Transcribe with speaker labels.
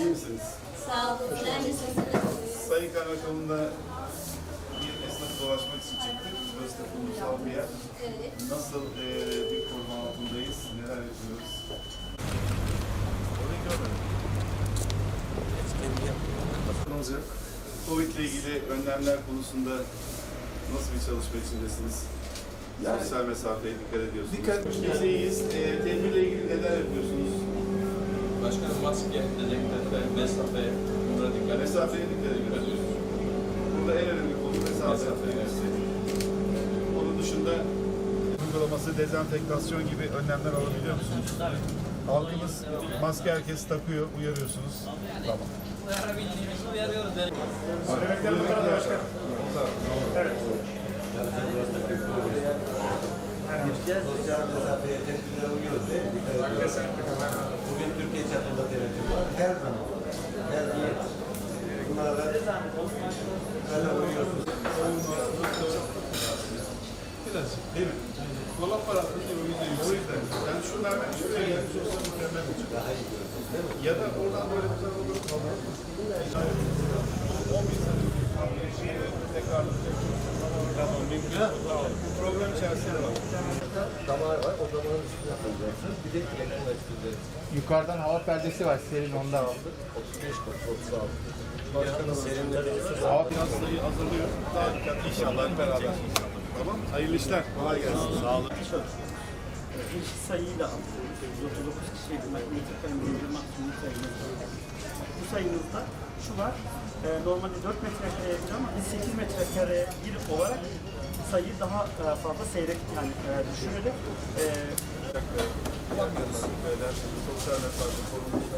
Speaker 1: İyi misiniz?
Speaker 2: Sağ olun.
Speaker 1: Sayın Kaymakamım'la bir esnaf dolaşmak için çıktık. Burası da kurumsal bir yer.
Speaker 2: Evet.
Speaker 1: Nasıl eee, bir koruma altındayız? Neler yapıyoruz? Orayı görmedim. Olacak. Covid ile ilgili önlemler konusunda nasıl bir çalışma içindesiniz? Sosyal mesafeye dikkat ediyorsunuz.
Speaker 3: Dikkat-
Speaker 1: Biz iyiyiz. Eee tedbirle ilgili neler yapıyorsunuz?
Speaker 4: Başkanım maske, dezenfekte, mesafe, bunlara dikkat edin.
Speaker 1: Mesafeye dikkat ediyoruz. Burada en önemli konu mesafe.
Speaker 4: Mesafe,
Speaker 1: Onun dışında uygulaması, dezenfektasyon gibi önlemler alabiliyor musunuz? Halkımız maske herkes takıyor, uyarıyorsunuz. Tamam.
Speaker 3: Sosyal mesafeye tedbirlere uyuyoruz mi? Dikkat ediyoruz. Bugün Türkiye çapında denetim var. Her zaman. Her zaman. Bunlara da böyle uyuyorsunuz.
Speaker 1: Değil mi? Dolap var aslında o yüzden. O yüzden. Yani şunlardan şuraya gelmiş olsa mükemmel olacak.
Speaker 3: Daha iyi görüyorsunuz değil mi?
Speaker 1: Ya da oradan böyle bir tarafa doğru kalır. 10 bin sene tekrarlayacak. Tamam, mümkün. Bu program içerisinde var.
Speaker 3: Damarın üstüne koyacaksınız. Bir de yakınlaştıracaksınız.
Speaker 5: Yukarıdan hava perdesi var serin ondan.
Speaker 3: 35 kat, 36. Başkanım serinlediniz.
Speaker 1: Hava piyasayı hazırlıyor. Daha dikkatli inşallah hep beraber. Tamam. Hayırlı işler. Kolay gelsin. Sağ olun.
Speaker 6: Bir sayıyla alıyoruz. 139 kişiydi metrekaremizin maksimum sayımız. Bu sayımızda şu var. E, normalde 4 metrekare bir ama biz 8 metrekare bir olarak sayıyı daha e, fazla seyrek yani düşürerek
Speaker 1: Yapmıyoruz. Edersiniz. Sosyal mesafe korunmuşlar.